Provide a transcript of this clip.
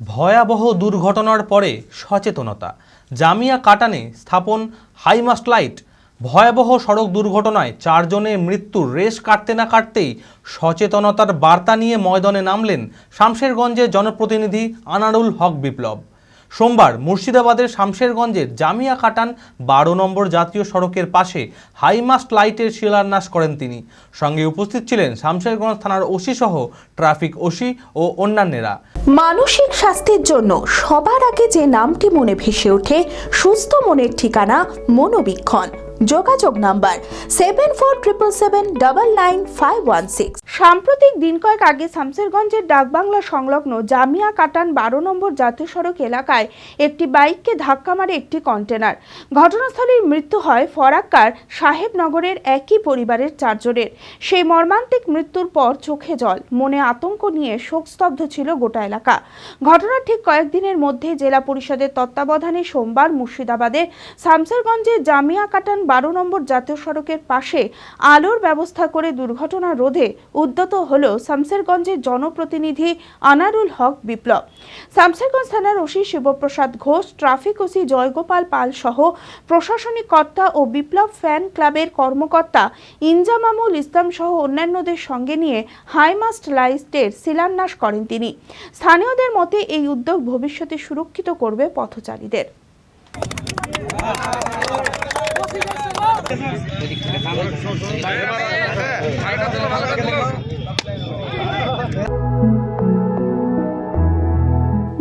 ভয়াবহ দুর্ঘটনার পরে সচেতনতা। জামিয়া কাটানে স্থাপন হাইমাস্ট লাইট। ভয়াবহ সড়ক দুর্ঘটনায় চারজনের মৃত্যুর রেশ কাটতে না কাটতেই সচেতনতার বার্তা নিয়ে ময়দানে নামলেন শামশেরগঞ্জের জনপ্রতিনিধি আনারুল হক বিপ্লব। সোমবার মুর্শিদাবাদের শামশেরগঞ্জের জামিয়া কাটান বারো নম্বর জাতীয় সড়কের পাশে হাইমাস্ট লাইটের শিলান্যাস করেন তিনি। সঙ্গে উপস্থিত ছিলেন শামশেরগঞ্জ থানার ওসি সহ ট্রাফিক ওসি ও অন্যান্যরা। মানসিক স্বাস্থ্যের জন্য সবার আগে যে নামটি মনে ভেসে ওঠে, সুস্থ মনের ঠিকানা মনোবীক্ষণ। যোগাযোগ number seven four triple seven double nine five one six সাম্প্রতিক দিন কয়েক আগে শামসেরগঞ্জের ডাকবাংলা সংলগ্ন জামিয়া কাটান বারো নম্বর জাতীয় সড়ক এলাকায় একটি বাইককে ধাক্কা মারে একটি কন্টেনার। ঘটনাস্থলের মৃত্যু হয় ফরাক্কার সাহেবনগরের একই পরিবারের চারজনের। সেই মর্মান্তিক মৃত্যুর পর চোখে জল, মনে আতঙ্ক নিয়ে শোকস্তব্ধ ছিল গোটা এলাকা। ঘটনার ঠিক কয়েকদিনের মধ্যে জেলা পরিষদের তত্ত্বাবধানে সোমবার মুর্শিদাবাদের শামসেরগঞ্জে জামিয়া কাটান বারো নম্বর জাতীয় সড়কের পাশে আলোর ব্যবস্থা করে দুর্ঘটনা রোধে উদ্যত হল শামসেরগঞ্জের জনপ্রতিনিধি আনারুল হক বিপ্লব। শামসেরগঞ্জ থানার OC Shibaprasad Ghosh, traffic OC Joygopal Pal সহ প্রশাসনিক কর্তা ও বিপ্লব ফ্যান ক্লাবের কর্মকর্তা ইনজামামুল ইসলাম সহ অন্যান্যদের সঙ্গে নিয়ে হাইমাস্ট লাইস্টের শিলান্যাস করেন তিনি। স্থানীয়দের মতে এই উদ্যোগ ভবিষ্যতে সুরক্ষিত করবে পথচারীদের।